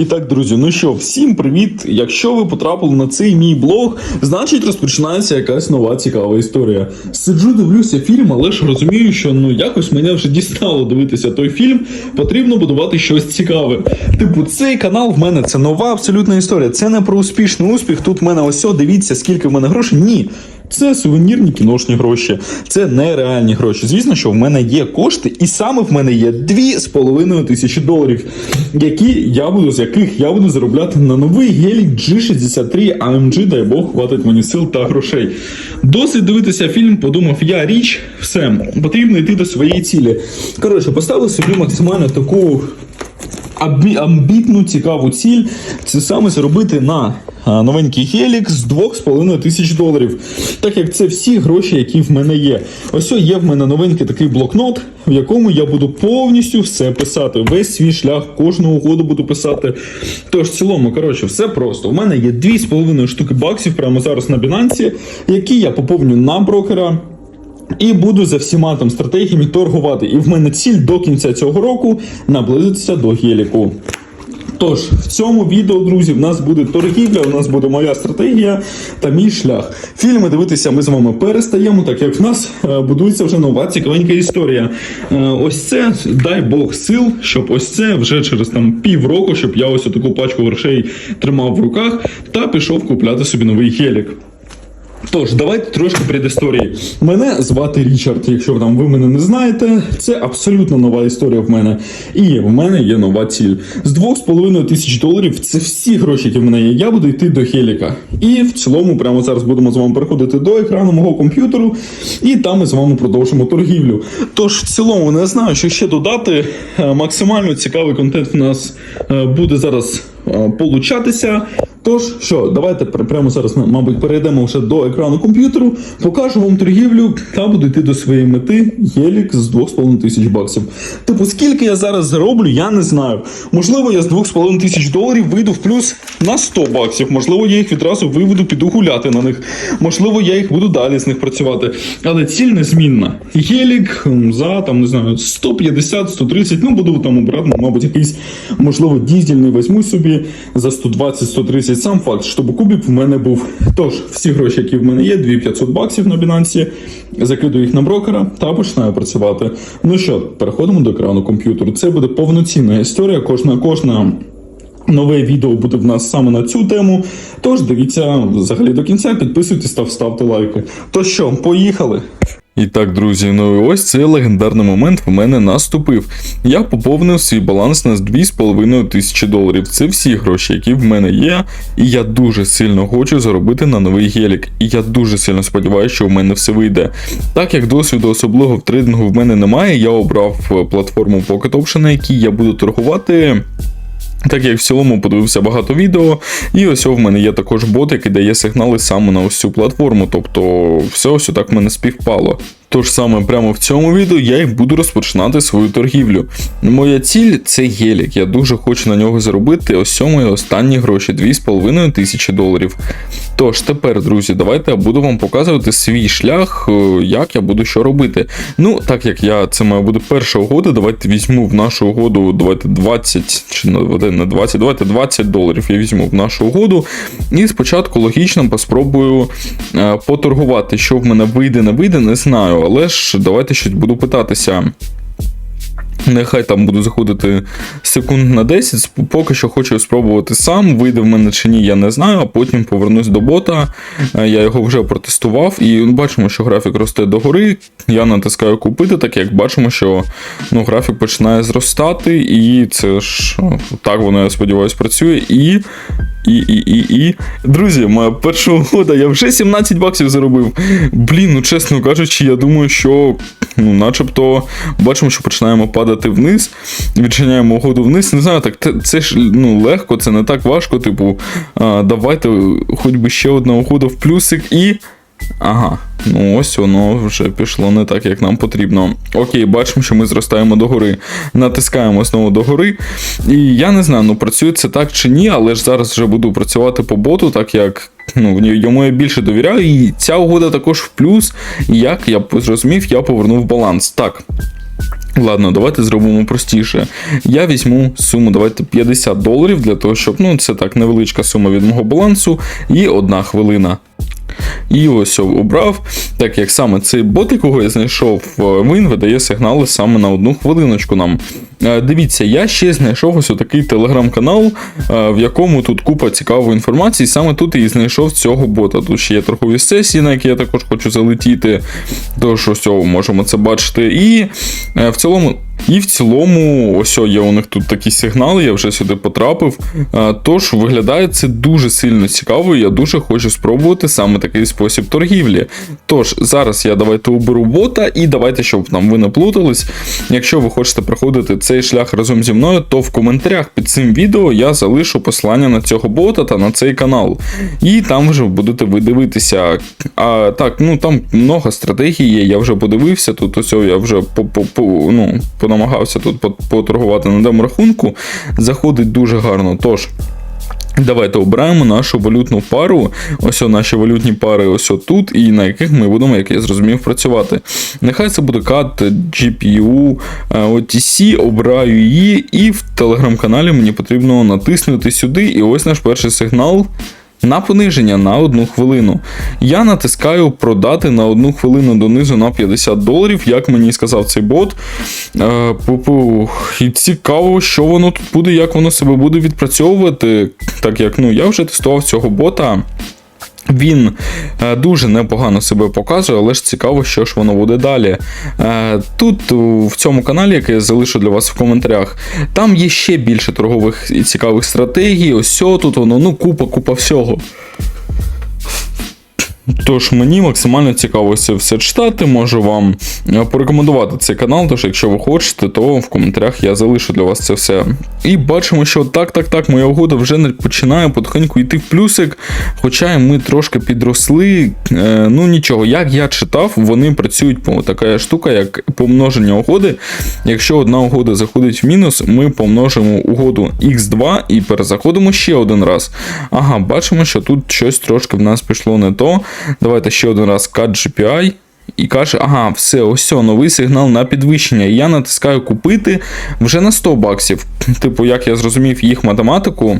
І так, друзі, ну що, всім привіт! Якщо ви потрапили на цей мій блог, значить розпочинається якась нова цікава історія. Сиджу, дивлюся фільм, але ж розумію, що ну якось мене вже дістало дивитися той фільм. Потрібно будувати щось цікаве. Типу, цей канал в мене це нова абсолютна історія. Це не про успішний успіх. Тут в мене ось, дивіться, скільки в мене грошей. Ні. Це сувенірні кіношні гроші, це нереальні гроші. Звісно, що в мене є кошти, і саме в мене є 2,5 тисячі доларів, які я буду з яких я буду заробляти на новий гелік G63 AMG, дай Бог, хватить мені сил та грошей. Досить дивитися фільм, подумав я річ, все потрібно йти до своєї цілі. Коротше, поставив собі максимально таку амбітну, цікаву ціль це саме заробити на новенький гелік з 2,5 тисяч доларів. Так як це всі гроші, які в мене є. Ось є в мене новенький такий блокнот, в якому я буду повністю все писати. Весь свій шлях, кожну угоду буду писати. Тож, в цілому, коротше, все просто. У мене є 2,5 штуки баксів прямо зараз на Binance, які я поповню на брокера. І буду за всіма там стратегіями торгувати. І в мене ціль до кінця цього року наблизитися до геліку. Тож, в цьому відео, друзі, в нас буде торгівля, у нас буде моя стратегія та мій шлях. Фільми дивитися ми з вами перестаємо, так як в нас е, будується вже нова цікавенька історія. Е, ось це, дай Бог сил, щоб ось це вже через там півроку, щоб я ось таку пачку грошей тримав в руках та пішов купляти собі новий гелік. Тож, давайте трошки предісторії. Мене звати Річард, якщо там ви мене не знаєте, це абсолютно нова історія в мене. І в мене є нова ціль. З 2,5 тисяч доларів це всі гроші, які в мене є. Я буду йти до Хеліка. І в цілому, прямо зараз будемо з вами переходити до екрану мого комп'ютеру, і там ми з вами продовжимо торгівлю. Тож, в цілому, не знаю, що ще додати. Е, Максимально цікавий контент в нас е, буде зараз е, получатися. Тож, що, давайте прямо зараз, мабуть, перейдемо вже до екрану комп'ютеру, покажу вам торгівлю та буду йти до своєї мети Єлік з 2,5 тисяч баксів. Типу, скільки я зараз зароблю, я не знаю. Можливо, я з 2,5 тисяч доларів вийду в плюс на 100 баксів. Можливо, я їх відразу виведу, піду гуляти на них. Можливо, я їх буду далі з них працювати. Але ціль незмінна. Єлік за там, не знаю, 150-130, ну буду там обрати, мабуть, якийсь, можливо, дізельний візьму собі за 120-130. Сам факт, щоб кубік в мене був. Тож, всі гроші, які в мене є, 2500 баксів на Binance, закидую їх на брокера та починаю працювати. Ну що, переходимо до екрану комп'ютеру. Це буде повноцінна історія. Кожна кожна. Нове відео буде в нас саме на цю тему. Тож дивіться взагалі до кінця, підписуйтесь та ставте лайки. То що, поїхали? І так, друзі, ну і ось цей легендарний момент в мене наступив. Я поповнив свій баланс на 2,5 тисячі доларів. Це всі гроші, які в мене є. І я дуже сильно хочу заробити на новий гелік. І я дуже сильно сподіваюся, що в мене все вийде. Так як досвіду особливо в трейдингу в мене немає, я обрав е, платформу Pocket Option, на якій я буду торгувати. Так як в цілому подивився багато відео, і ось в мене є також бот, який дає сигнали саме на ось цю платформу. Тобто все ось так в мене співпало. Тож саме прямо в цьому відео я і буду розпочинати свою торгівлю. Моя ціль це гелік. Я дуже хочу на нього заробити ось мої останні гроші 2,5 тисячі доларів. Тож тепер, друзі, давайте я буду вам показувати свій шлях, е, як я буду що робити. Ну, так як я це має буде перша угода, давайте візьму в нашу угоду давайте 20 чи не 20, давайте 20 доларів я візьму в нашу угоду. І спочатку логічно поспробую е, поторгувати. Що в мене вийде, не вийде, не знаю. Але ж давайте щось буду питатися. Нехай там буду заходити секунд на 10. Поки що хочу спробувати сам. Вийде в мене чи ні, я не знаю, а потім повернусь до бота. Е, Я його вже протестував, і бачимо, що графік росте догори. Я натискаю купити, так як бачимо, що ну, графік починає зростати, і це ж так воно, я сподіваюся, працює. І. І, і, і, і. Друзі, моя перша угода, я вже 17 баксів заробив. Блін, ну чесно кажучи, я думаю, що ну, начебто бачимо, що починаємо падати вниз, відчиняємо угоду вниз. Не знаю, так це ж ну, легко, це не так важко. Типу, а, давайте хоч би ще одна угода в плюсик і. Ага, ну ось воно вже пішло не так, як нам потрібно. Окей, бачимо, що ми зростаємо догори. Натискаємо знову догори. І я не знаю, ну працює це так чи ні, але ж зараз вже буду працювати по боту, так як ну, йому я більше довіряю. І ця угода також в плюс. Як я зрозумів, я повернув баланс. Так. Ладно, давайте зробимо простіше. Я візьму суму, давайте 50 доларів для того, щоб ну це так невеличка сума від мого балансу і одна хвилина. І ось обрав, так як саме цей бот, якого я знайшов, е, він видає сигнали саме на одну хвилиночку нам. Е, Дивіться, я ще знайшов ось такий телеграм-канал, е, в якому тут купа цікавої інформації. Саме тут і знайшов цього бота. Тут ще є торгові сесії, на які я також хочу залетіти. Тож ось можемо це бачити. І в цілому. І в цілому, ось є у них тут такі сигнали, я вже сюди потрапив. Е, Тож виглядає це дуже сильно цікаво, і я дуже хочу спробувати саме такий спосіб торгівлі. Тож, зараз я давайте уберу бота, і давайте, щоб там ви не плутались. Якщо ви хочете проходити цей шлях разом зі мною, то в коментарях під цим відео я залишу посилання на цього бота та на цей канал. І там вже будете ви дивитися. А так, ну там много стратегій є, я вже подивився. Тут ось я вже по, по, по, ну, понамагався тут по- поторгувати на деморахунку. Заходить дуже гарно. Тож. Давайте обираємо нашу валютну пару. Ось о, наші валютні пари ось тут, і на яких ми будемо, як я зрозумів, працювати. Нехай це буде CAD, GPU, е, OTC, обираю її, і в телеграм-каналі мені потрібно натиснути сюди. І ось наш перший сигнал. На пониження на одну хвилину. Я натискаю продати на одну хвилину донизу на 50 доларів, як мені сказав цей бот. Е. І цікаво, що воно тут буде, як воно себе буде відпрацьовувати. Так як ну, я вже тестував цього бота. Він е, дуже непогано себе показує, але ж цікаво, що ж воно буде далі. Е, Тут в цьому каналі, який я залишу для вас в коментарях, там є ще більше торгових і цікавих стратегій. Ось тут воно, ну, купа, купа всього. Тож мені максимально цікаво це все читати. Можу вам е, порекомендувати цей канал. Тож, якщо ви хочете, то в коментарях я залишу для вас це все. І бачимо, що так, так, так, моя угода вже не починає потихеньку йти в плюсик. Хоча ми трошки підросли. Е, ну нічого, як я читав, вони працюють по така штука, як помноження угоди. Якщо одна угода заходить в мінус, ми помножимо угоду x2 і перезаходимо ще один раз. Ага, бачимо, що тут щось трошки в нас пішло не то. Давайте ще один раз cut GPI. І каже, ага, все, ось новий сигнал на підвищення. І я натискаю купити вже на 100 баксів. Типу, як я зрозумів їх математику.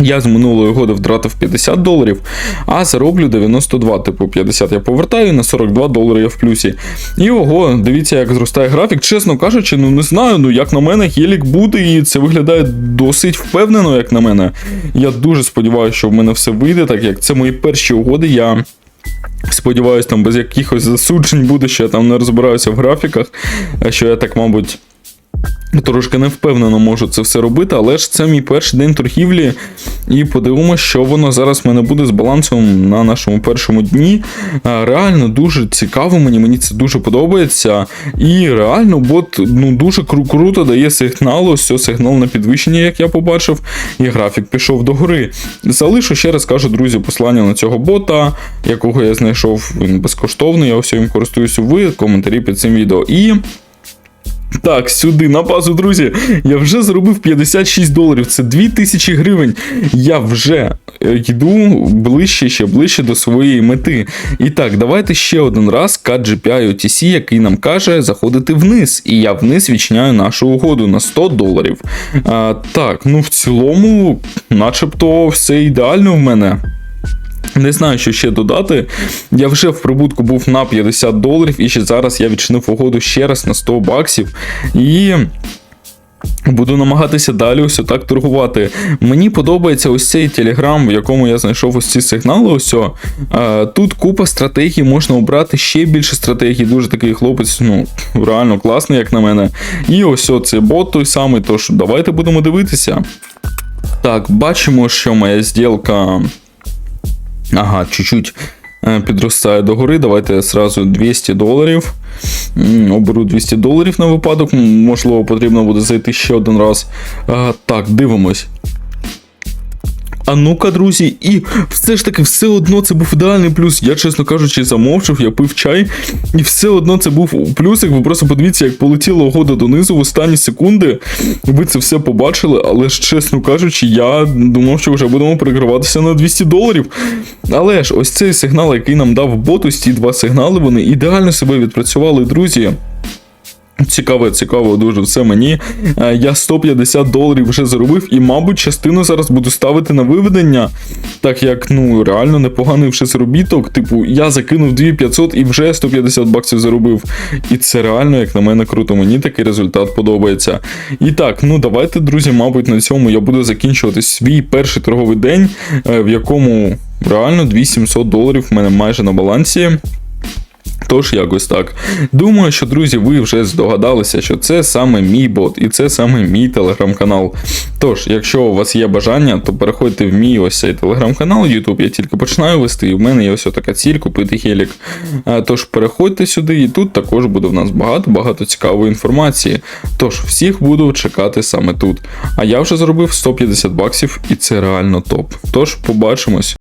Я з минулої годи втратив 50 доларів, а зароблю 92, типу 50 я повертаю, на 42 долари я в плюсі. І ого, дивіться, як зростає графік. Чесно кажучи, ну не знаю, ну як на мене, гелік буде, і це виглядає досить впевнено, як на мене. Я дуже сподіваюся, що в мене все вийде, так як це мої перші угоди. Я сподіваюся, там без якихось засуджень буде, що я там не розбираюся в графіках, що я так, мабуть. Трошки не впевнено можу це все робити, але ж це мій перший день торгівлі. І подивимося, що воно зараз в мене буде з балансом на нашому першому дні. Реально дуже цікаво мені, мені це дуже подобається. І реально бот ну, дуже кру- круто дає сигнал, ось ось сигнал на підвищення, як я побачив, і графік пішов до гори. Залишу ще раз кажу, друзі, послання на цього бота, якого я знайшов, він безкоштовний, я ось їм користуюся ви, коментарі під цим відео. І. Так, сюди, на базу, друзі. Я вже заробив 56 доларів. Це 2000 гривень. Я вже е, йду ближче, ще ближче до своєї мети. І так, давайте ще один раз CAD GPI OTC, який нам каже заходити вниз. І я вниз відчиняю нашу угоду на 100 доларів. А, так, ну в цілому, начебто, все ідеально в мене. Не знаю, що ще додати. Я вже в прибутку був на 50 доларів, і ще зараз я відчинив угоду ще раз на 100 баксів. І. Буду намагатися далі ось так торгувати. Мені подобається ось цей телеграм, в якому я знайшов ось ці сигнали. Ось Тут купа стратегій, можна обрати ще більше стратегій. Дуже такий хлопець, ну реально класний, як на мене. І ось о, цей бот той самий. Тож давайте будемо дивитися. Так, бачимо, що моя зділка. Ага, чуть-чуть е, підростає догори. Давайте сразу 200 доларів. Оберу 200 доларів на випадок. Можливо, потрібно буде зайти ще один раз. Так, дивимось. А ну-ка, друзі, і все ж таки, все одно це був ідеальний плюс. Я, чесно кажучи, замовчав, я пив чай, і все одно це був плюсик. Ви просто подивіться, як полетіла угода донизу в останні секунди. Ви це все побачили, але ж, чесно кажучи, я думав, що вже будемо переграватися на 200 доларів. Але ж ось цей сигнал, який нам дав бот, ось ці два сигнали, вони ідеально себе відпрацювали, друзі. Цікаво, цікаво, дуже все мені. Е, Я 150 доларів вже заробив, і, мабуть, частину зараз буду ставити на виведення, так як ну реально непоганий вже заробіток. Типу, я закинув 2500 і вже 150 баксів заробив. І це реально, як на мене, круто. Мені такий результат подобається. І так, ну давайте, друзі, мабуть, на цьому я буду закінчувати свій перший торговий день, е, в якому реально 2700 доларів в мене майже на балансі. Тож якось так. Думаю, що друзі, ви вже здогадалися, що це саме мій бот, і це саме мій телеграм-канал. Тож, якщо у вас є бажання, то переходьте в мій ось цей телеграм-канал, YouTube я тільки починаю вести, і в мене є ось така ціль купити хелік. Тож переходьте сюди, і тут також буде в нас багато-багато цікавої інформації. Тож всіх буду чекати саме тут. А я вже зробив 150 баксів, і це реально топ. Тож побачимось.